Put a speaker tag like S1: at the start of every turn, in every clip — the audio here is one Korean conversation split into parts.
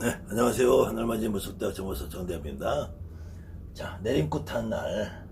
S1: 네, 안녕하세요. 하늘맞이 무속대학 정보서 정대합입니다. 자, 내림굿한 날,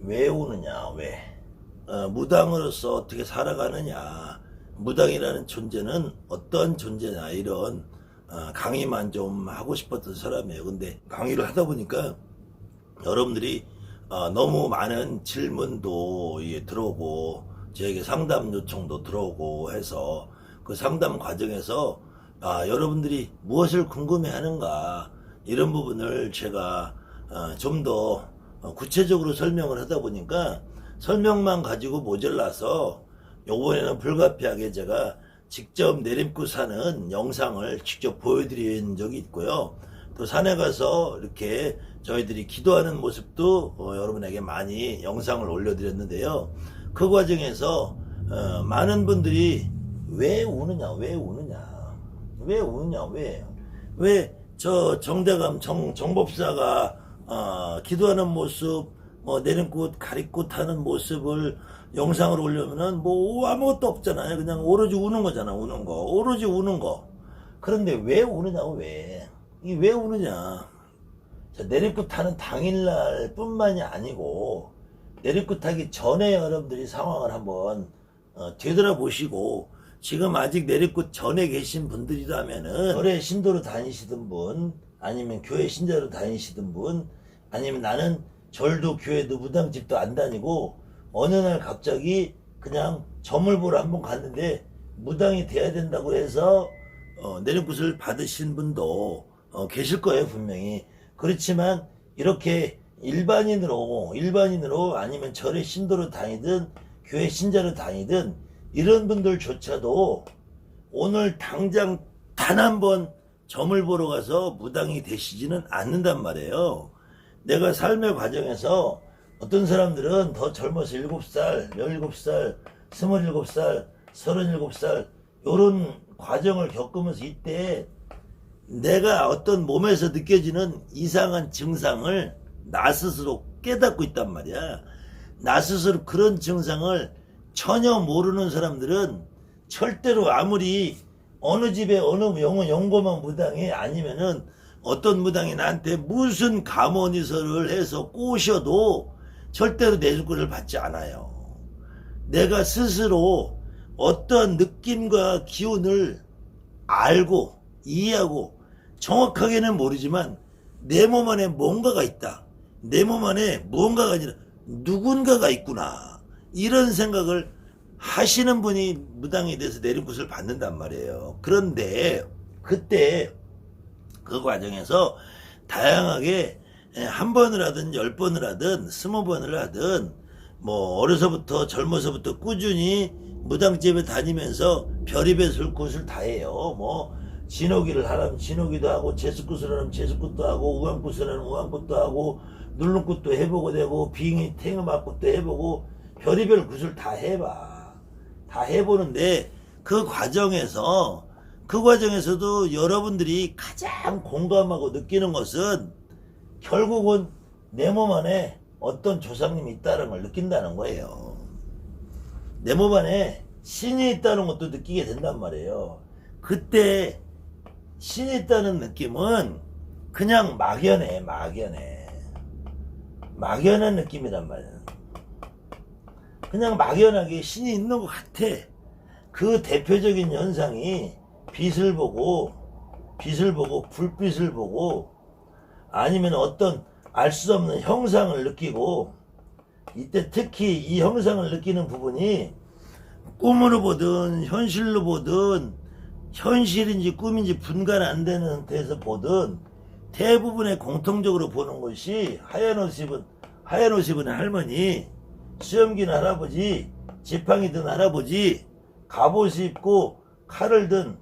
S1: 왜 오느냐, 왜? 어, 무당으로서 어떻게 살아가느냐, 무당이라는 존재는 어떤 존재냐, 이런 어, 강의만 좀 하고 싶었던 사람이에요. 근데 강의를 하다 보니까 여러분들이 어, 너무 많은 질문도 예, 들어오고 저에게 상담 요청도 들어오고 해서 그 상담 과정에서 아, 여러분들이 무엇을 궁금해하는가 이런 부분을 제가 어, 좀더 구체적으로 설명을 하다 보니까 설명만 가지고 모자라서 요번에는 불가피하게 제가 직접 내림고 사는 영상을 직접 보여드린 적이 있고요. 또 산에 가서 이렇게 저희들이 기도하는 모습도 어, 여러분에게 많이 영상을 올려드렸는데요. 그 과정에서 어, 많은 분들이 왜 우느냐, 왜 우느냐, 왜 우느냐, 왜, 왜 저 정대감 정, 정법사가 어, 기도하는 모습, 뭐 내림꽃 가리꽃 하는 모습을 영상으로 올려면은 뭐 아무것도 없잖아요. 그냥 오로지 우는 거잖아, 우는 거, 오로지 우는 거. 그런데 왜 우느냐고 왜? 이게 왜 우느냐? 자, 내리꽃 타는 당일날 뿐만이 아니고, 내리꽃 타기 전에 여러분들이 상황을 한번, 어, 되돌아보시고, 지금 아직 내리꽃 전에 계신 분들이라면은, 절에 신도로 다니시던 분, 아니면 교회 신자로 다니시던 분, 아니면 나는 절도 교회도 무당집도 안 다니고, 어느 날 갑자기 그냥 점을 보러 한번 갔는데, 무당이 돼야 된다고 해서, 어, 내리꽃을 받으신 분도 어, 계실 거예요 분명히. 그렇지만 이렇게 일반인으로 일반인으로 아니면 절의 신도로 다니든 교회 신자로 다니든 이런 분들조차도 오늘 당장 단 한 번 점을 보러 가서 무당이 되시지는 않는단 말이에요 내가 삶의 과정에서 어떤 사람들은 더 젊어서 7살, 17살, 27살, 37살 요런 과정을 겪으면서 이때 내가 어떤 몸에서 느껴지는 이상한 증상을 나 스스로 깨닫고 있단 말이야. 나 스스로 그런 증상을 전혀 모르는 사람들은 절대로 아무리 어느 집에 어느 영어 연고만 무당이 아니면은 어떤 무당이 나한테 무슨 감언이설을 해서 꼬셔도 절대로 내 주권을 받지 않아요. 내가 스스로 어떤 느낌과 기운을 알고 이해하고 정확하게는 모르지만 내 몸 안에 뭔가가 있다. 내 몸 안에 무언가가 아니라 누군가가 있구나. 이런 생각을 하시는 분이 무당에 대해서 내림굿을 받는단 말이에요. 그런데 그때 그 과정에서 다양하게 한 번을 하든 열 번을 하든 스무 번을 하든 뭐 어려서부터 젊어서부터 꾸준히 무당집에 다니면서 별의별 곳을 다 해요. 뭐 진호기를 하라면 진호기도 하고 제수굿을 하면 제수굿도 하고 우왕굿을 하면 우왕굿도 하고 누름굿도 해보고 되고 빙이 탱음악굿도 해보고 별의별 굿을 다 해봐. 다 해보는데 그 과정에서 그 과정에서도 여러분들이 가장 공감하고 느끼는 것은 결국은 내 몸 안에 어떤 조상님이 있다는 걸 느낀다는 거예요. 내 몸 안에 신이 있다는 것도 느끼게 된단 말이에요. 그때 신이 있다는 느낌은 그냥 막연해, 막연해. 막연한 느낌이란 말이야. 그냥 막연하게 신이 있는 것 같아. 그 대표적인 현상이 빛을 보고, 빛을 보고, 불빛을 보고, 아니면 어떤 알 수 없는 형상을 느끼고, 이때 특히 이 형상을 느끼는 부분이 꿈으로 보든 현실로 보든 현실인지 꿈인지 분간 안 되는 상태에서 보든 대부분의 공통적으로 보는 것이 하얀 옷 입은 하얀 옷 입은 할머니, 수염긴 할아버지, 지팡이 든 할아버지, 갑옷 입고 칼을 든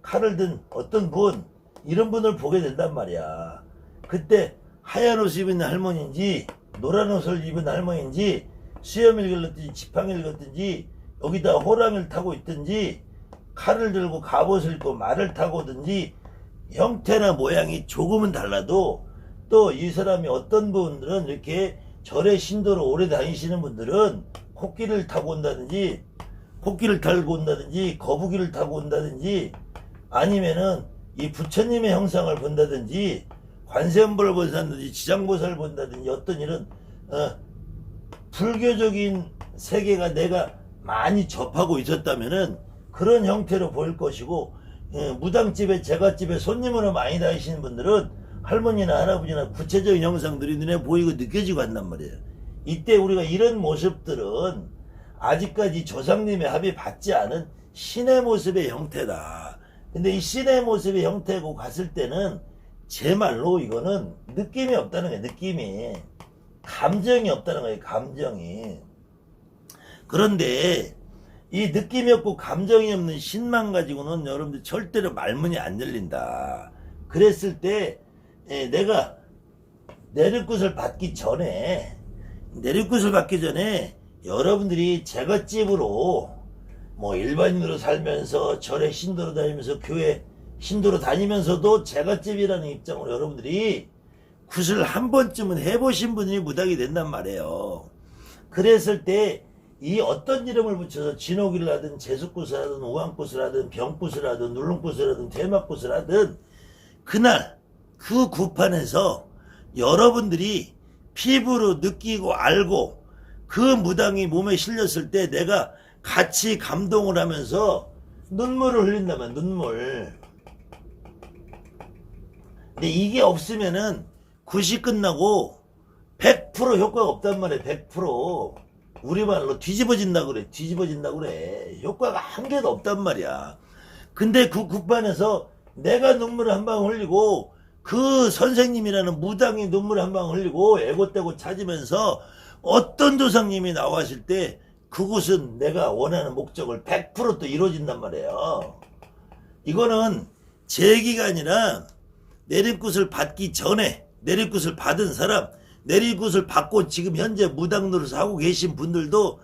S1: 칼을 든 어떤 분 이런 분을 보게 된단 말이야. 그때 하얀 옷 입은 할머니인지 노란 옷을 입은 할머니인지 수염을 길렀든지 지팡이를 걷든지 여기다 호랑이를 타고 있든지 칼을 들고 갑옷을 입고 말을 타고 오든지 형태나 모양이 조금은 달라도 또 이 사람이 어떤 분들은 이렇게 절의 신도로 오래 다니시는 분들은 코끼리를 타고 온다든지 코끼리를 타고 온다든지 거북이를 타고 온다든지 아니면은 이 부처님의 형상을 본다든지 관세음보를 본다든지 지장보살을 본다든지 어떤 이런 어, 불교적인 세계가 내가 많이 접하고 있었다면은 그런 형태로 보일 것이고 예, 무당집에 제갓집에 손님으로 많이 다니시는 분들은 할머니나 할아버지나 구체적인 형상들이 눈에 보이고 느껴지고 한단 말이에요. 이때 우리가 이런 모습들은 아직까지 조상님의 합의 받지 않은 신의 모습의 형태다. 근데 이 신의 모습의 형태고 갔을 때는 제 말로 이거는 느낌이 없다는 거예요. 느낌이. 감정이 없다는 거예요. 감정이. 그런데 이 느낌이 없고 감정이 없는 신만 가지고는 여러분들 절대로 말문이 안 열린다. 그랬을 때 에, 내가 내리굿을 받기 전에 내리굿을 받기 전에 여러분들이 제갓집으로 뭐 일반인으로 살면서 절에 신도로 다니면서 교회 신도로 다니면서도 제갓집이라는 입장으로 여러분들이 굿을 한 번쯤은 해보신 분이 무당이 된단 말이에요. 그랬을 때 이 어떤 이름을 붙여서 진옥이를 하든 제수굿을 하든 오한굿을 하든 병굿을 하든 눌릉굿을 하든 대막굿을 하든 그날 그 구판에서 여러분들이 피부로 느끼고 알고 그 무당이 몸에 실렸을 때 내가 같이 감동을 하면서 눈물을 흘린다면 눈물. 근데 이게 없으면은 굿이 끝나고 100% 효과가 없단 말이에요 100% 우리말로 뒤집어진다 그래 뒤집어진다 그래. 효과가 한 개도 없단 말이야. 근데 그 굿반에서 내가 눈물을 한 방 흘리고 그 선생님이라는 무당이 눈물을 한방 흘리고 애고떼고 찾으면서 어떤 조상님이 나와실 때 그곳은 내가 원하는 목적을 100%또 이루어진단 말이에요. 이거는 제 얘기가 아니라 내림굿을 받기 전에 내림굿을 받은 사람 내림굿을 받고 지금 현재 무당 노릇을 하고 계신 분들도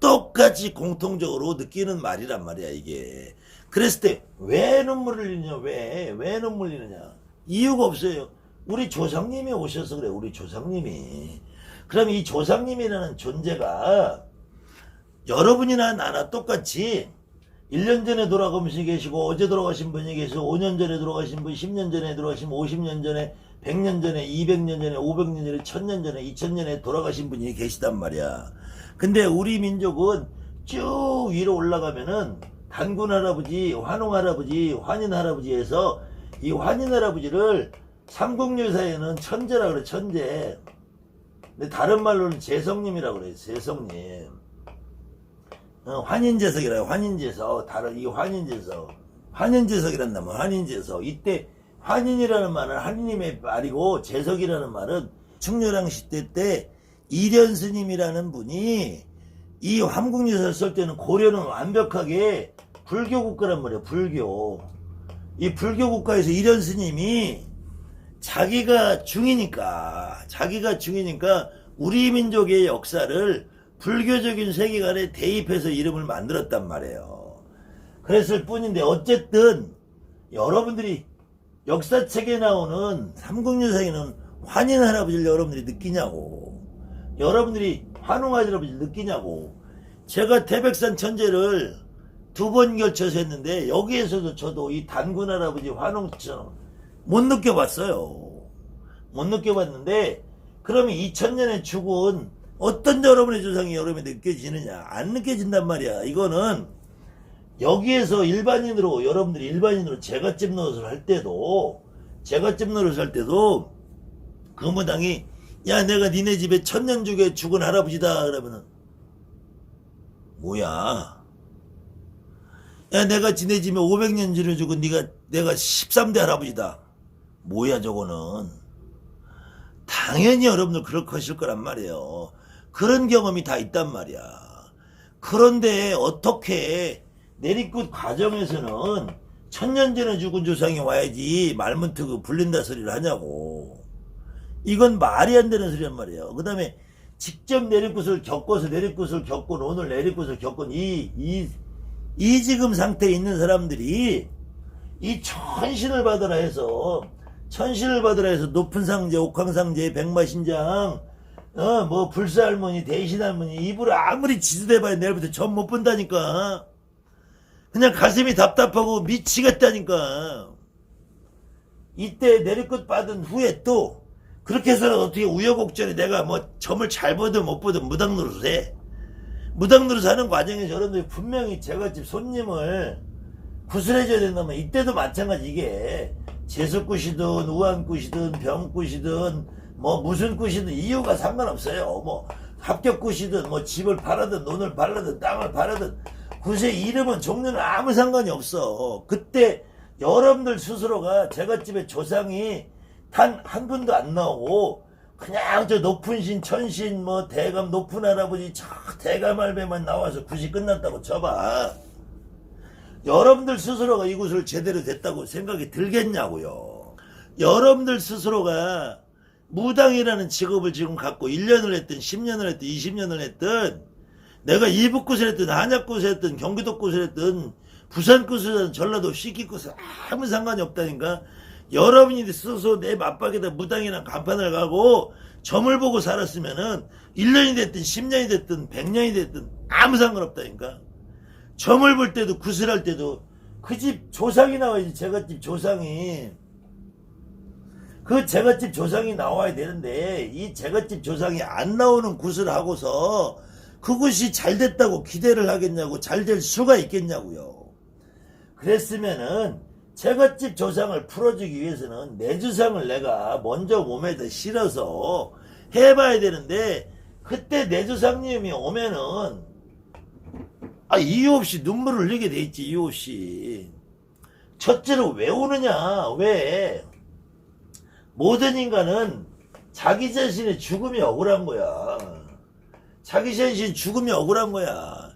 S1: 똑같이 공통적으로 느끼는 말이란 말이야 이게. 그랬을 때 왜 눈물을 흘리냐 왜? 왜 눈물 흘리느냐 이유가 없어요 우리 조상님이 오셔서 그래 우리 조상님이 그럼 이 조상님이라는 존재가 여러분이나 나나 똑같이 1년 전에 돌아가신 분이 계시고 어제 돌아가신 분이 계시고 5년 전에 돌아가신 분, 10년 전에 돌아가신 분, 50년 전에 100년 전에 200년 전에 500년 전에 1000년 전에 2000년에 돌아가신 분이 계시단 말이야. 근데 우리 민족은 쭉 위로 올라가면은 단군 할아버지, 환웅 할아버지, 환인 할아버지에서 이 환인 할아버지를 삼국유사에는 천재라 그래 천재. 근데 다른 말로는 재성님이라고 그래 재성님. 어, 환인제석이라요 환인제석 다른 이 환인제석 환인제석이란 놈은 환인제석 이때 환인이라는 말은 하느님의 말이고 제석이라는 말은 충렬왕 시대 때 이련 스님이라는 분이 이 함국유사를 쓸 때는 고려는 완벽하게 불교 국가란 말이에요 불교 이 불교 국가에서 이련 스님이 자기가 중이니까 자기가 중이니까 우리 민족의 역사를 불교적인 세계관에 대입해서 이름을 만들었단 말이에요. 그랬을 뿐인데 어쨌든 여러분들이 역사책에 나오는 삼국유사에는 환인 할아버지를 여러분들이 느끼냐고 여러분들이 환웅 할아버지를 느끼냐고 제가 태백산 천재를 두 번 결쳐서 했는데 여기에서도 저도 이 단군 할아버지 환웅처럼 못 느껴봤어요. 못 느껴봤는데 그러면 2000년에 죽은 어떤 여러분의 조상이 여러분이 느껴지느냐? 안 느껴진단 말이야. 이거는 여기에서 일반인으로 여러분들이 일반인으로 제갓집 노릇을 할 때도 제갓집 노릇을 할 때도 그 무당이 야 내가 니네 집에 천년 주에 죽은 할아버지다. 그러면은 뭐야 야 내가 집에 500년 전에 죽은 네가 내가 13대 할아버지다 뭐야 저거는 당연히 여러분들 그럴 것일 거란 말이에요 그런 경험이 다 있단 말이야. 그런데 어떻게 내리끝 과정에서는 천년 전에 죽은 조상이 와야지 말문트고 불린다 소리를 하냐고. 이건 말이 안 되는 소리란 말이에요. 그 다음에 직접 내리끝을 겪어서 내리끝을 겪고 오늘 내리끝을 겪은 이, 이, 이 지금 상태에 있는 사람들이 이 천신을 받으라 해서 천신을 받으라 해서 높은 상제, 옥황상제, 백마신장 어, 뭐, 불사할머니, 대신할머니, 입으로 아무리 지도해봐야 내일부터 전 못 본다니까. 그냥 가슴이 답답하고 미치겠다니까. 이때 내리끝 받은 후에 또 그렇게 해서는 어떻게 우여곡절에 내가 뭐 점을 잘 보든 못 보든 무당 노릇해. 무당 노릇 하는 과정에서 여러분들이 분명히 제가 집 손님을 구슬해줘야 된다면 이때도 마찬가지 이게 재수굿이든 우한굿이든 병굿이든 뭐 무슨 굿이든 이유가 상관없어요. 뭐 합격굿이든 뭐 집을 팔아든 돈을 팔아든 땅을 팔아든 굿의 이름은 종류는 아무 상관이 없어. 그때 여러분들 스스로가 제갓집의 조상이 단 한 분도 안 나오고 그냥 저 높은 신 천신 뭐 대감 높은 할아버지 저 대감 할배만 나와서 굿이 끝났다고 쳐봐. 여러분들 스스로가 이곳을 제대로 됐다고 생각이 들겠냐고요. 여러분들 스스로가 무당이라는 직업을 지금 갖고 1년을 했든 10년을 했든 20년을 했든 내가 이북굿을 했든 한약굿을 했든 경기도굿을 했든 부산굿을 했든 전라도 시기굿을 아무 상관이 없다니까 여러분이 스스로 내 맞박에다 무당이랑 간판을 가고 점을 보고 살았으면은 1년이 됐든 10년이 됐든 100년이 됐든 아무 상관없다니까. 점을 볼 때도 구슬할 때도 그 집 조상이 나와야지 제갓집 조상이. 그 제갓집 조상이 나와야 되는데 이 제갓집 조상이 안 나오는 굿을 하고서 그곳이 잘 됐다고 기대를 하겠냐고 잘 될 수가 있겠냐고요. 그랬으면은 제갓집 조상을 풀어주기 위해서는 내 조상을 내가 먼저 몸에다 실어서 해봐야 되는데 그때 내 조상님이 오면은 아 이유 없이 눈물을 흘리게 돼 있지 이유 없이. 첫째로 왜 우느냐? 왜? 모든 인간은 자기 자신의 죽음이 억울한 거야. 자기 자신 죽음이 억울한 거야.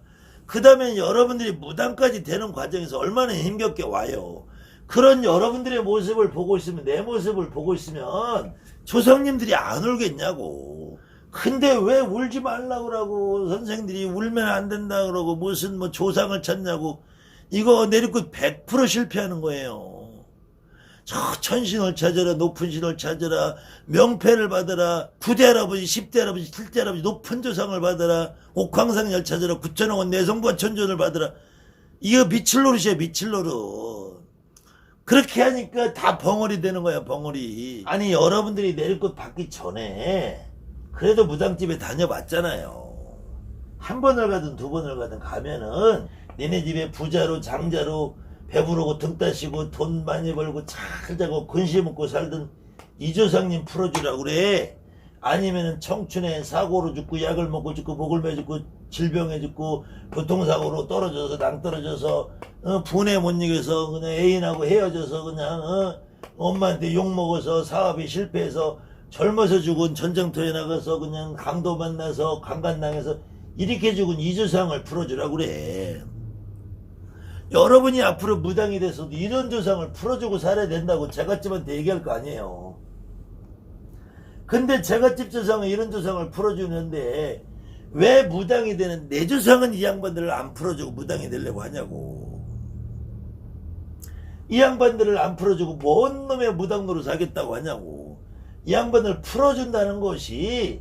S1: 그 다음에 여러분들이 무당까지 되는 과정에서 얼마나 힘겹게 와요 그런 여러분들의 모습을 보고 있으면 내 모습을 보고 있으면 조상님들이 안 울겠냐고. 근데 왜 울지 말라고 그러고 선생들이 울면 안 된다 그러고 무슨 뭐 조상을 찾냐고. 이거 내리고 100% 실패하는 거예요. 저 천신을 찾아라 높은 신을 찾아라 명패를 받아라 9대 할아버지 10대 할아버지 7대 할아버지 높은 조상을 받아라 옥황상열 찾아라 구천왕원 내성부와 천존을 받아라. 이거 미칠 노릇이야 미칠 노릇 그렇게 하니까 다 벙어리 되는 거야 벙어리 아니 여러분들이 내릴 곳 받기 전에 그래도 무당집에 다녀봤잖아요. 한 번을 가든 두 번을 가든 가면은 니네 집에 부자로 장자로 배부르고 등 따시고 돈 많이 벌고 잘 자고 근시 먹고 살던 이조상님 풀어주라고 그래. 아니면은 청춘에 사고로 죽고 약을 먹고 죽고 목을 매 죽고 질병에 죽고 교통사고로 떨어져서 낭 떨어져서 어, 분에 못 이겨서 그냥 애인하고 헤어져서 그냥 어, 엄마한테 욕 먹어서 사업이 실패해서 젊어서 죽은 전쟁터에 나가서 그냥 강도 만나서 강간당해서 이렇게 죽은 이조상을 풀어주라고 그래. 여러분이 앞으로 무당이 돼서도 이런 조상을 풀어주고 살아야 된다고 제갓집한테 얘기할 거 아니에요. 근데 제갓집 조상은 이런 조상을 풀어주는데 왜 무당이 되는 내 조상은 이 양반들을 안 풀어주고 무당이 되려고 하냐고. 이 양반들을 안 풀어주고 뭔 놈의 무당 노릇 하겠다고 하냐고. 이 양반을 풀어준다는 것이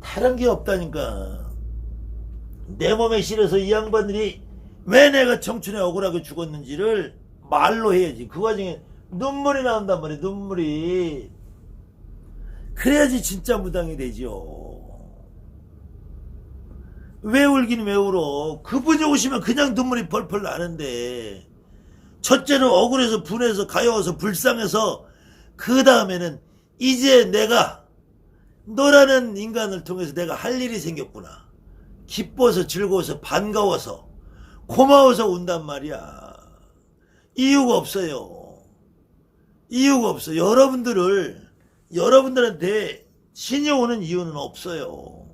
S1: 다른 게 없다니까. 내 몸에 실어서 이 양반들이 왜 내가 청춘에 억울하게 죽었는지를 말로 해야지. 그 와중에 눈물이 나온단 말이야, 눈물이. 그래야지 진짜 무당이 되죠. 왜 울긴 왜 울어? 그분이 오시면 그냥 눈물이 펄펄 나는데. 첫째는 억울해서 분해서 가여워서 불쌍해서 그 다음에는 이제 내가 너라는 인간을 통해서 내가 할 일이 생겼구나. 기뻐서 즐거워서 반가워서 고마워서 운단 말이야. 이유가 없어요. 이유가 없어. 여러분들을 여러분들한테 신이 오는 이유는 없어요.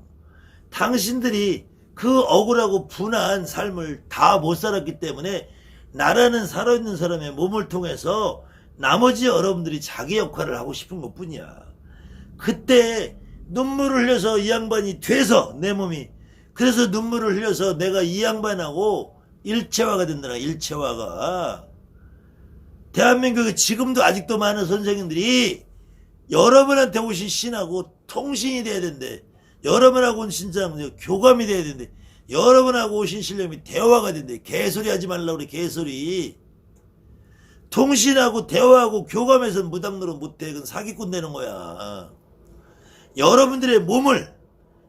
S1: 당신들이 그 억울하고 분한 삶을 다 못 살았기 때문에 나라는 살아있는 사람의 몸을 통해서 나머지 여러분들이 자기 역할을 하고 싶은 것 뿐이야. 그때 눈물을 흘려서 이 양반이 돼서 내 몸이 그래서 눈물을 흘려서 내가 이 양반하고 일체화가 된다나 일체화가 대한민국에 지금도 아직도 많은 선생님들이 여러분한테 오신 신하고 통신이 돼야 된대. 여러분하고 온 신자는 교감이 돼야 된대. 여러분하고 오신 신령이 대화가 된대. 개소리 하지 말라고 그래 개소리. 통신하고 대화하고 교감해서 무당노릇 못해. 그건 사기꾼 되는 거야. 여러분들의 몸을,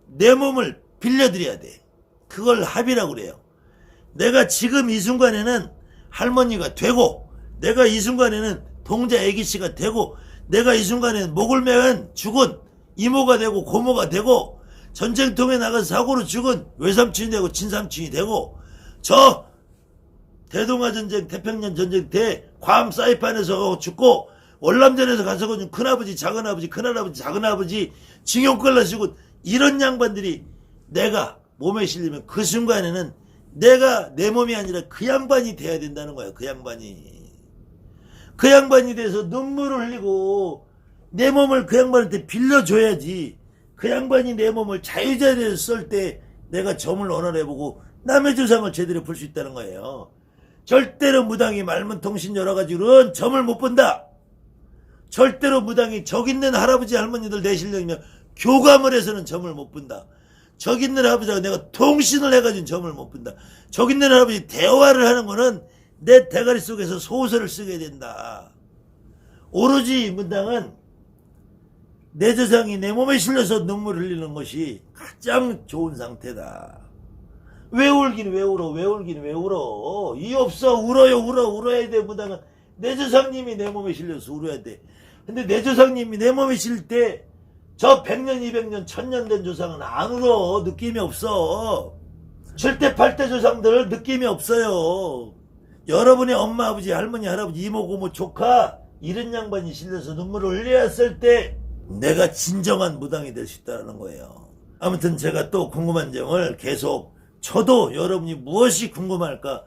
S1: 내 몸을 빌려드려야 돼. 그걸 합의라고 그래요. 내가 지금 이 순간에는 할머니가 되고, 내가 이 순간에는 동자 애기씨가 되고, 내가 이 순간에는 목을 매은 죽은 이모가 되고 고모가 되고, 전쟁통에 나가서 사고로 죽은 외삼촌이 되고 친삼촌이 되고, 저 대동아 전쟁, 태평양 전쟁 때 괌 사이판에서 가고 죽고 월남전에서 가서 그 큰아버지, 작은아버지, 큰할아버지, 작은아버지 징용 끌려 죽은 이런 양반들이 내가 몸에 실리면 그 순간에는 내가 내 몸이 아니라 그 양반이 돼야 된다는 거야. 그 양반이. 그 양반이 돼서 눈물을 흘리고 내 몸을 그 양반한테 빌려줘야지. 그 양반이 내 몸을 자유자재로 쓸때 내가 점을 원활해보고 남의 조상을 제대로 풀수 있다는 거예요. 절대로 무당이 말문 통신 여러 가지로는 점을 못 본다. 절대로 무당이 적 있는 할아버지 할머니들 내 실력이면 교감을 해서는 점을 못 본다. 적 있는 할아버지가 내가 통신을 해가지고 점을 못 본다. 적 있는 할아버지 대화를 하는 거는 내 대가리 속에서 소설을 쓰게 된다. 오로지 무당은 내 조상이 내 몸에 실려서 눈물 흘리는 것이 가장 좋은 상태다. 왜 울긴 왜 울어? 왜 울긴 왜 울어? 이 없어. 울어요, 울어, 울어야 돼. 무당은 내 조상님이 내 몸에 실려서 울어야 돼. 근데 내 조상님이 내 몸에 실릴 때, 저 100년, 200년, 1000년 된 조상은 안 울어. 느낌이 없어. 7대, 8대 조상들 느낌이 없어요. 여러분의 엄마, 아버지, 할머니, 할아버지, 이모, 고모, 조카, 이런 양반이 실려서 눈물을 흘려야 때, 내가 진정한 무당이 될 수 있다는 거예요. 아무튼 제가 또 궁금한 점을 계속 저도 여러분이 무엇이 궁금할까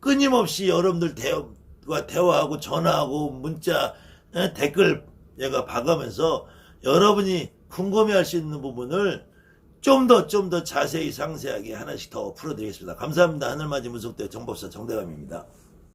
S1: 끊임없이 여러분들 대화, 대화하고 전화하고 문자 에, 댓글 얘가 봐가면서 여러분이 궁금해할 수 있는 부분을 좀 더 좀 더 자세히 상세하게 하나씩 더 풀어드리겠습니다. 감사합니다. 하늘맞이 무속대 정법사 정대감입니다.